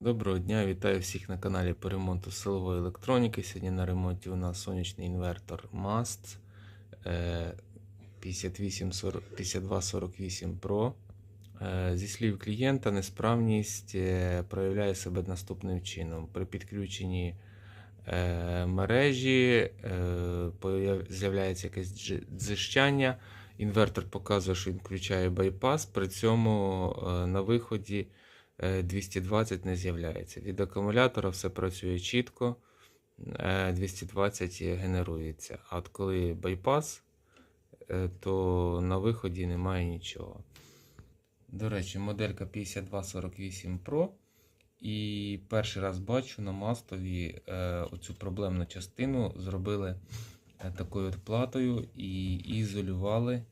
Доброго дня, вітаю всіх на каналі по ремонту силової електроніки. Сьогодні на ремонті у нас сонячний інвертор MAST е, 5840 5248 Pro. Е, Зі слів клієнта, несправність е, проявляє себе наступним чином. При підключенні е, мережі е, з'являється якесь дзижчання. Інвертор показує, що він включає байпас, при цьому е, на виході е, 220 не з'являється. Від акумулятора все працює чітко, е, 220 генерується. А от коли байпас, е, то на виході немає нічого. До речі, моделька 5248 Pro. І перший раз бачу на мастові е, оцю проблемну частину зробили е, такою от платою і ізолювали.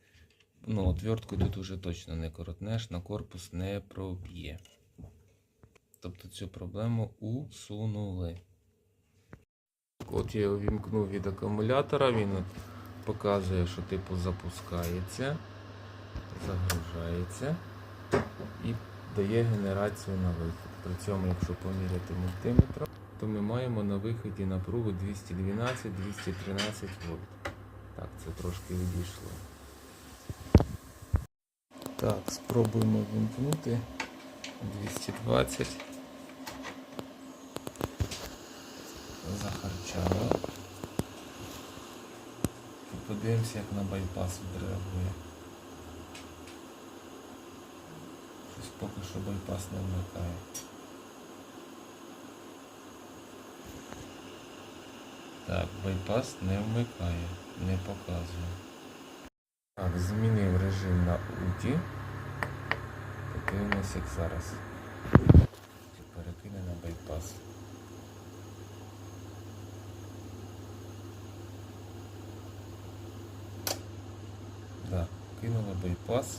Ну, отверткою тут уже точно не коротнеш, на корпус не проб'є. Тобто цю проблему усунули. От я його вімкнув від акумулятора, він показує, що типу запускається, загружається і дає генерацію на вихід. При цьому, якщо поміряти мультиметром, то ми маємо на виході напругу 212-213 вольт. Так, це трошки відійшло. Так, спробуємо вімкнути 220. Захарчало. І подивимося, як на байпас відреагує. Щось поки що байпас не вмикає. Так, байпас не вмикає, не показує. Так, змінив режим на UTI. Подивимось, як зараз. Чи перекине на байпас. Да, кинула байпас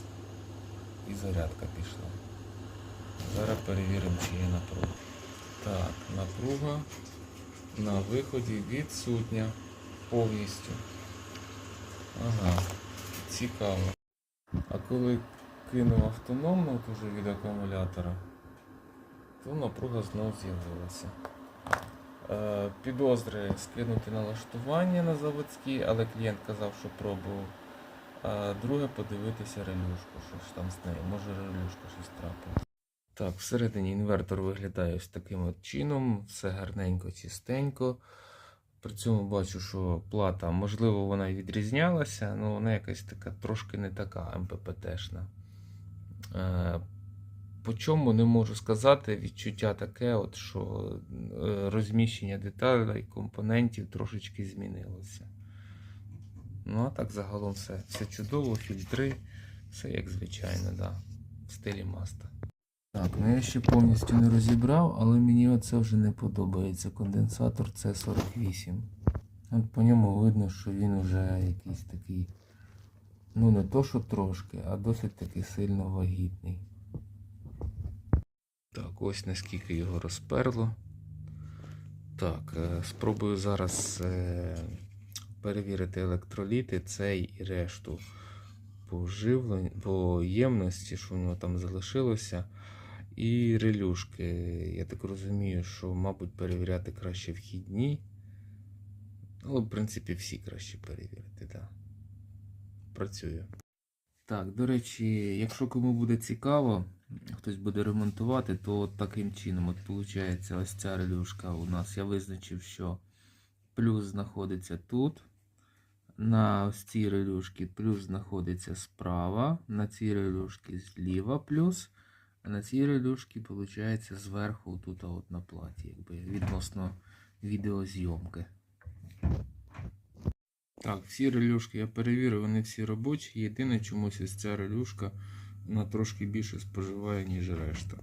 і зарядка пішла. Зараз перевіримо, чи є напруга. Так, напруга на виході відсутня повністю. Ага, цікаво. А коли кинув автономно от уже від акумулятора, то напруга знову з'явилася. Е, підозри скинути налаштування на заводські, але клієнт казав, що пробував. А друге подивитися релюшку, що ж там з нею. Може релюшка щось трапила. Так, всередині інвертор виглядає ось таким от чином, все гарненько, чистенько. При цьому бачу, що плата, можливо, вона і відрізнялася, але вона якась така трошки не така МППТшна. Е, по чому не можу сказати, відчуття таке, от, що е, розміщення деталей, компонентів трошечки змінилося. Ну, а так загалом все, все чудово, фільтри, все як звичайно, да, в стилі маста. Так, ну я ще повністю не розібрав, але мені оце вже не подобається. Конденсатор С48. От по ньому видно, що він вже якийсь такий, ну не то, що трошки, а досить таки сильно вагітний. Так, ось наскільки його розперло. Так, е, спробую зараз е, перевірити електроліти, цей і решту по ємності, що в нього там залишилося. І релюшки. Я так розумію, що, мабуть, перевіряти краще вхідні. Але, в принципі, всі краще перевірити, так. Да. Працює. Так, до речі, якщо кому буде цікаво, хтось буде ремонтувати, то от таким чином, от виходить, ось ця релюшка у нас. Я визначив, що плюс знаходиться тут. На ось цій релюшці плюс знаходиться справа, на цій релюшці зліва плюс, а на цій релюшці, виходить, зверху тут от на платі, якби відносно відеозйомки. Так, всі релюшки я перевірив, вони всі робочі. Єдине чомусь ось ця релюшка вона трошки більше споживає, ніж решта.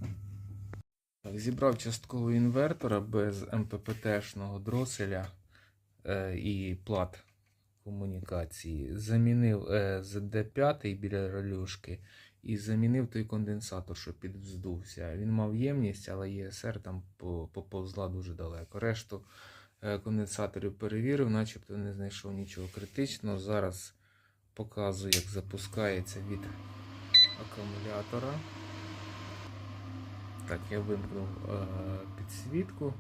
Так, зібрав частково інвертора без МППТ-шного дроселя е, і плат комунікації. Замінив е, ZD5 біля релюшки і замінив той конденсатор, що підвздувся. Він мав ємність, але ЄСР там поповзла дуже далеко. Решту конденсаторів перевірив, начебто не знайшов нічого критичного. Зараз показую, як запускається від акумулятора. Так, я вимкнув е, підсвітку.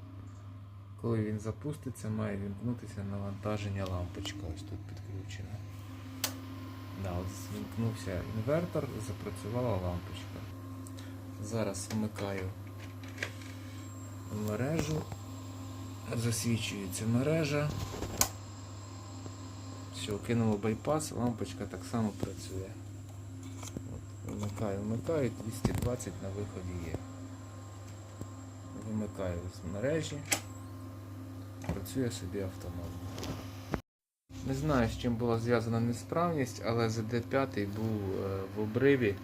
Коли він запуститься, має вімкнутися навантаження лампочка. Ось тут підключена. Да, вімкнувся інвертор, запрацювала лампочка. Зараз вмикаю мережу. Засвічується мережа. Все, кинуло байпас, лампочка так само працює. Вмикаю, вмикаю, 220 на виході є. Вимикаю з мережі. Працює собі автономно. Не знаю, з чим була зв'язана несправність, але ZD5 був е, в обриві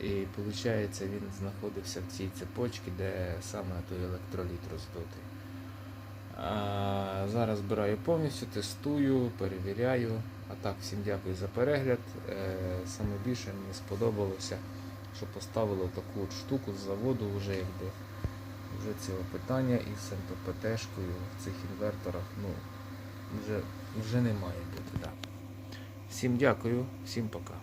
і виходить він знаходився в цій цепочці, де саме той електроліт роздутий. Зараз збираю повністю, тестую, перевіряю. А так, всім дякую за перегляд. Е, Саме більше мені сподобалося, що поставило таку от штуку з заводу вже якби вже цього питання із МППТ-шкою в цих інверторах ну, вже, вже не має бути. Да. Всім дякую, всім пока.